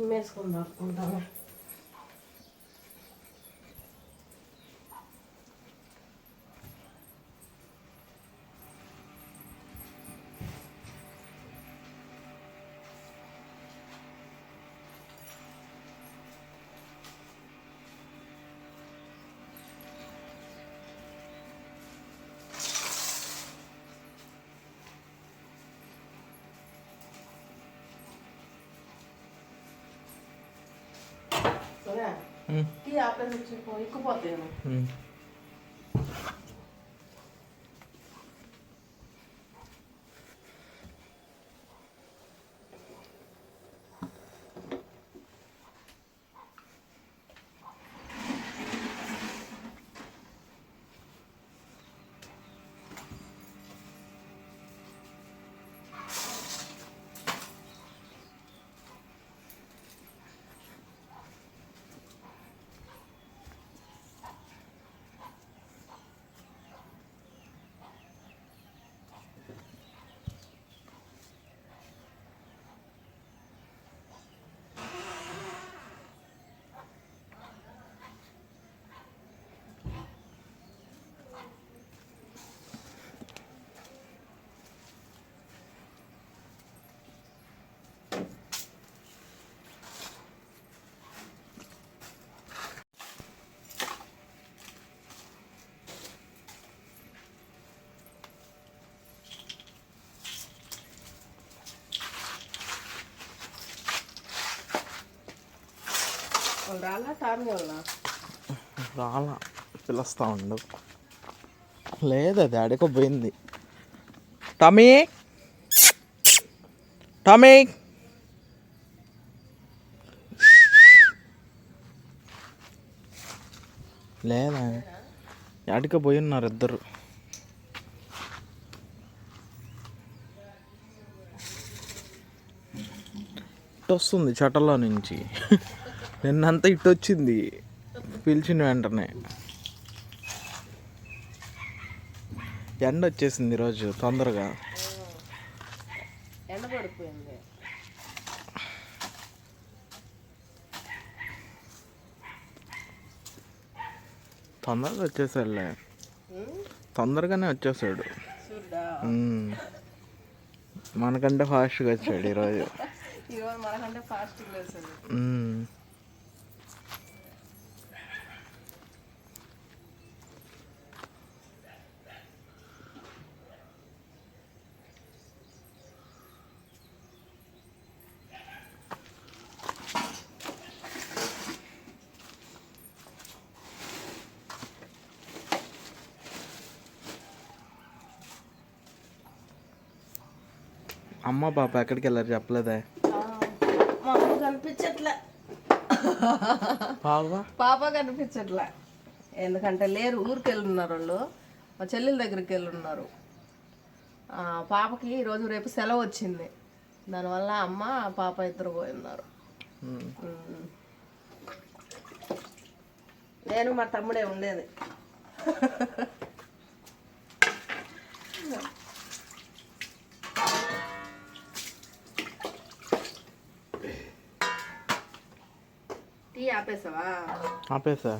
Silmez bunlar bundan. ఉమ్, tea వచ్చి ఎక్కుపోతాను రాలా పిలుస్తా ఉండు. లేదు అది ఆడికో పోయింది. టమీ! టమీ! లేదా? ఆడికో పోయి ఉన్నారు ఇద్దరు. ఇటు వస్తుంది చటలో నుంచి. నిన్నంతా ఇటు వచ్చింది. పిలిచిన వెంటనే. ఎండ వచ్చేసింది ఈరోజు తొందరగా. ఎండ పడిపోయింది. తొందరగా వచ్చేసాడులే. తొందరగానే వచ్చేసాడు. మనకంటే ఫాస్ట్గా వచ్చాడు ఈరోజు. ఈరోజు మనకంటే ఫాస్ట్ లేచింది అమ్మ పాప ఎక్కడికి వెళ్ళారు చెప్పలేదే? మా అమ్మ కనిపించట్లే. బాగా పాప కనిపించట్లే. ఎందుకంటే లేరు ఊరికి వెళ్ళున్నారు వాళ్ళు. మా చెల్లెల దగ్గరికి వెళ్ళున్నారు. ఆ, పాపకి ఈరోజు రేపు సెలవు వచ్చింది. దానివల్ల అమ్మ పాప ఇద్దరు పోయి ఉన్నారు ఉమ్. ఉమ్. నేను మా తమ్ముడే ఉండేది. ఆపేసావా ఆపేసా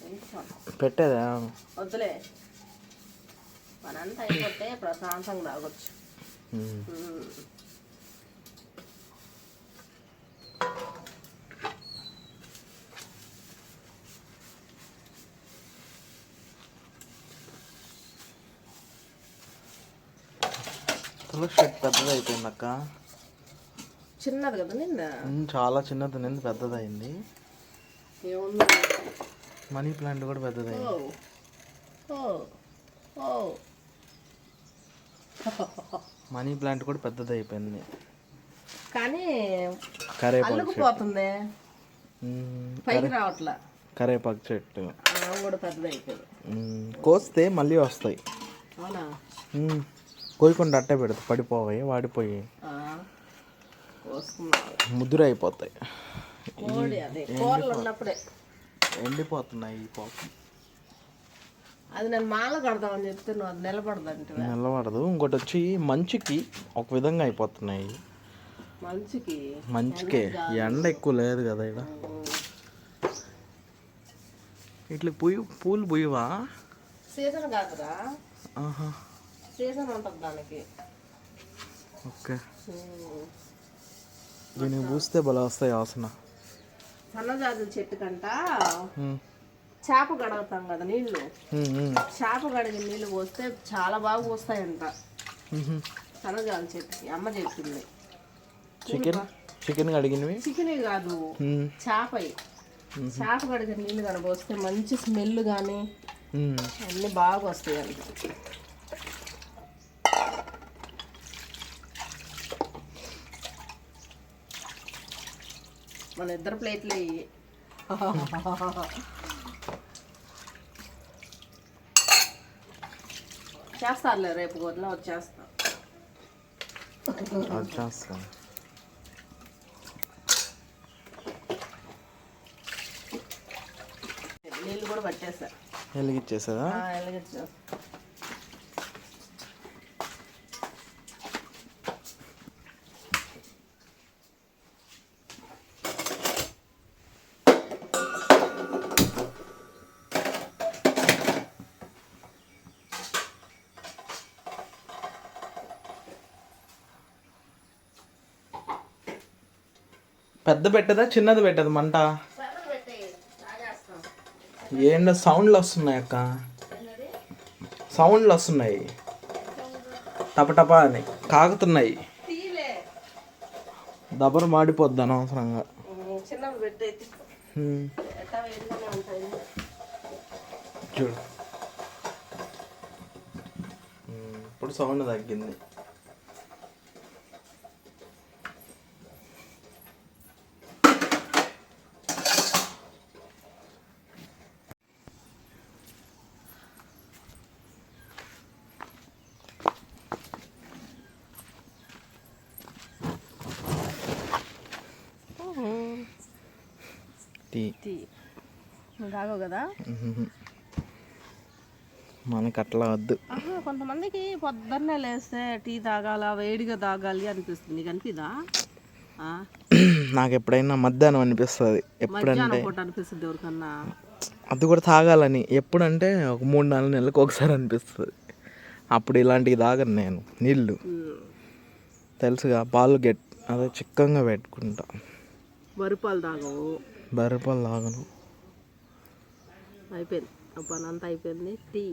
కొంచెం. పెట్టేదా వద్దులే మనంతా అయిపోతే ప్రశాంతంగా తాగొచ్చు ఉమ్. ఉమ్. తులసి చెట్టు పెద్దది అయిపోయింది అక్క చిన్నది కదా నిన్న? చాలా చిన్నది నింది పెద్దదైంది ఏముంది? మనీ ప్లాంట్ కూడా పెద్దదైంది మనీ ప్లాంట్ కూడా పెద్దది అయిపోయింది కానీ అల్లుకుపోతుంది పైకి రావట్లా? కరేపాకు చెట్టు. ఆ కూడా పెద్దది అయిపోయింది ఉమ్, కోస్తే మళ్ళీ వస్తాయి. అవునా? కోయకుండా అట్టే పెడతా పడిపోవాయి వాడిపోయి. ముద్దురు అయిపోతాయి ఎండిపోతున్నాయి ఈ పాపం. అది నేను మాల కడదామని చెప్తే నువ్వు అది నిలబడదంటే నిలబడదు. ఇంకోటి వచ్చి మంచుకి ఒక విధంగా అయిపోతున్నాయి. మంచికి? మంచికే. ఎండ ఎక్కువ లేదు కదా ఇక్కడ. ఇట్లా పుయ్యి పూలు పుయ్యవా? సీజన్ కాదురా. ఆహా. సీజన్ ఉంటుంది దానికి. ఓకే. దీనికి పూస్తే భలే వస్తాయి వాసన. సన్నజాజుల చెట్టు కంట చేప గడగతాం కదా నీళ్ళు చేప గడిగి నీళ్ళు పోస్తే చాలా బాగా పోస్తాయంట. సన్నజాజుల చెట్టుకి అమ్మ చెప్పింది. చికెన్ చికెన్ అడిగినవి చికెన్ కాదు. చేప చేప కడిగిన నీళ్ళు కానీ పోస్తే మంచి స్మెల్ కానీ. అన్నీ బాగా వస్తాయి అంట మన ఇద్దరు ప్లేట్లు ఇవి చేస్తారులే రేపు వదిన వచ్చేస్తా. అది చేస్తాను నీళ్ళు కూడా పట్టేసా. వెలిగిచ్చేసేదా ఎలాగొచ్చా పెద్ద పెట్టదా చిన్నది పెట్టదు మంట? ఏంటో సౌండ్లు వస్తున్నాయి అక్క. సౌండ్లు వస్తున్నాయి. టపటపా అని కాకుతున్నాయి దబర మాడిపోద్ది అనవసరంగా. చూడు. ఇప్పుడు సౌండ్ తగ్గింది. టీ. టీ. నువ్వు తాగవు కదా. మనకి అట్లా వద్దు. కొంతమందికి పొద్దున్నే లేస్తే టీ తాగాల వేడిగా తాగాలి అనిపిస్తుంది. నీకు అనిపిదా? ఆ, నాకు ఎప్పుడైనా మధ్యాహ్నం అనిపిస్తుంది. ఎప్పుడంటే అనిపిస్తుంది ఎవరికన్నా? అది కూడా తాగాలని. ఎప్పుడంటే ఒక మూడు నాలుగు నెలలకు ఒకసారి అనిపిస్తుంది. అప్పుడు ఇలాంటివి తాగను నేను. నీళ్ళు. తెలుసుగా పాలు గెట్ అదే చిక్కంగా పెట్టుకుంటా. వరిపాలు తాగవు. బర్రెపాలు తాగను. అయిపోయింది. ఆ పని అంతా అయిపోయింది. టీ.